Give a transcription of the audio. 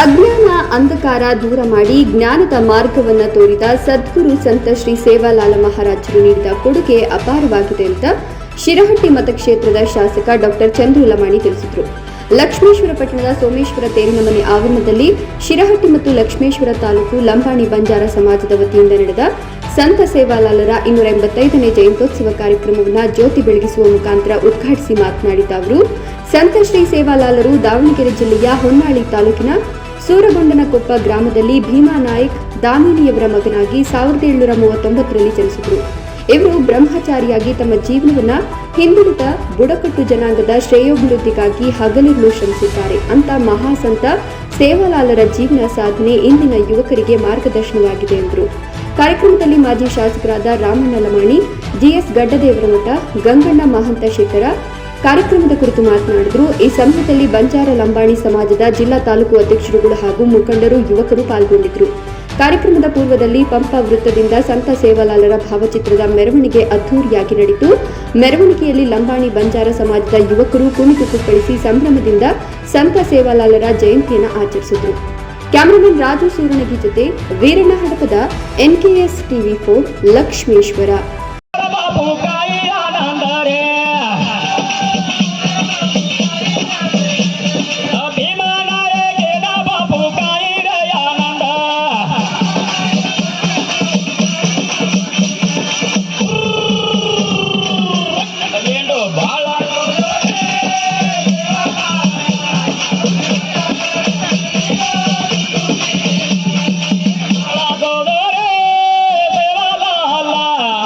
ಅಜ್ಞಾನ ಅಂಧಕಾರ ದೂರ ಮಾಡಿ ಜ್ಞಾನದ ಮಾರ್ಗವನ್ನು ತೋರಿದ ಸದ್ಗುರು ಸಂತ ಶ್ರೀ ಸೇವಾಲಾಲ ಮಹಾರಾಜರು ನೀಡಿದ ಕೊಡುಗೆ ಅಪಾರವಾಗಿದೆ ಅಂತ ಶಿರಹಟ್ಟಿ ಮತಕ್ಷೇತ್ರದ ಶಾಸಕ ಡಾಕ್ಟರ್ ಚಂದ್ರು ಲಮಾಣಿ ತಿಳಿಸಿದರು. ಲಕ್ಷ್ಮೇಶ್ವರ ಪಟ್ಟಣದ ಸೋಮೇಶ್ವರ ತೇರಿನ ಮನೆ ಆವರಣದಲ್ಲಿ ಶಿರಹಟ್ಟಿ ಮತ್ತು ಲಕ್ಷ್ಮೇಶ್ವರ ತಾಲೂಕು ಲಂಬಾಣಿ ಬಂಜಾರ ಸಮಾಜದ ವತಿಯಿಂದ ನಡೆದ ಸಂತ ಸೇವಾಲಾಲರ ಇನ್ನೂರ ಎಂಬತ್ತೈದನೇ ಜಯಂತ್ಯೋತ್ಸವ ಕಾರ್ಯಕ್ರಮವನ್ನು ಜ್ಯೋತಿ ಬೆಳಗಿಸುವ ಮುಖಾಂತರ ಉದ್ಘಾಟಿಸಿ ಮಾತನಾಡಿದ ಅವರು, ಸಂತ ಶ್ರೀ ಸೇವಾಲಾಲರು ದಾವಣಗೆರೆ ಜಿಲ್ಲೆಯ ಹೊನ್ನಾಳಿ ತಾಲೂಕಿನ ಸೂರಗೊಂಡನಕೊಪ್ಪ ಗ್ರಾಮದಲ್ಲಿ ಭೀಮಾ ನಾಯಕ್, ದಾಮಿನಿಯವರ ಮಗನಾಗಿ ಸಾವಿರದ ಏಳುನೂರ ಮೂವತ್ತೊಂಬತ್ತರಲ್ಲಿ ಜನಿಸಿದರು. ಇವರು ಬ್ರಹ್ಮಚಾರಿಯಾಗಿ ತಮ್ಮ ಜೀವನವನ್ನ ಹಿಂದುಳಿದ ಬುಡಕಟ್ಟು ಜನಾಂಗದ ಶ್ರೇಯೋಭಿವೃದ್ಧಿಗಾಗಿ ಹಗಲಿರುಳು ಶ್ರಮಿಸಿದ್ದಾರೆ. ಅಂತ ಮಹಾಸಂತ ಸೇವಾಲಾಲರ ಜೀವನ ಸಾಧನೆ ಇಂದಿನ ಯುವಕರಿಗೆ ಮಾರ್ಗದರ್ಶನವಾಗಿದೆ ಎಂದರು. ಕಾರ್ಯಕ್ರಮದಲ್ಲಿ ಮಾಜಿ ಶಾಸಕರಾದ ರಾಮಣ್ಣ ಲಮಾಣಿ ಜಿಎಸ್ ಗಡ್ಡದೇವರಮಠ, ಗಂಗಣ್ಣ ಮಹಂತ ಶೇಖರ ಕಾರ್ಯಕ್ರಮದ ಕುರಿತು ಮಾತನಾಡಿದರು. ಈ ಸಂಘದಲ್ಲಿ ಬಂಜಾರ ಲಂಬಾಣಿ ಸಮಾಜದ ಜಿಲ್ಲಾ ತಾಲೂಕು ಅಧ್ಯಕ್ಷರುಗಳು ಹಾಗೂ ಮುಖಂಡರು, ಯುವಕರು ಪಾಲ್ಗೊಂಡಿದ್ದರು ಕಾರ್ಯಕ್ರಮದ ಪೂರ್ವದಲ್ಲಿ ಪಂಪ ವೃತ್ತದಿಂದ ಸಂತ ಸೇವಾಲಾಲರ ಭಾವಚಿತ್ರದ ಮೆರವಣಿಗೆ ಅದ್ದೂರಿಯಾಗಿ ನಡೆಯಿತು ಮೆರವಣಿಗೆಯಲ್ಲಿ ಲಂಬಾಣಿ ಬಂಜಾರ ಸಮಾಜದ ಯುವಕರು ಕುಣಿತು ಕುಪ್ಪಳಿಸಿ ಸಂಭ್ರಮದಿಂದ ಸಂತ ಸೇವಾಲಾಲರ ಜಯಂತಿಯನ್ನು ಆಚರಿಸಿದರು. ಕ್ಯಾಮರಾಮನ್ ರಾಜು ಸೂರಣಗಿ ಜೊತೆ Veeranna Hadapad N K S TV four Lakshmeshwar.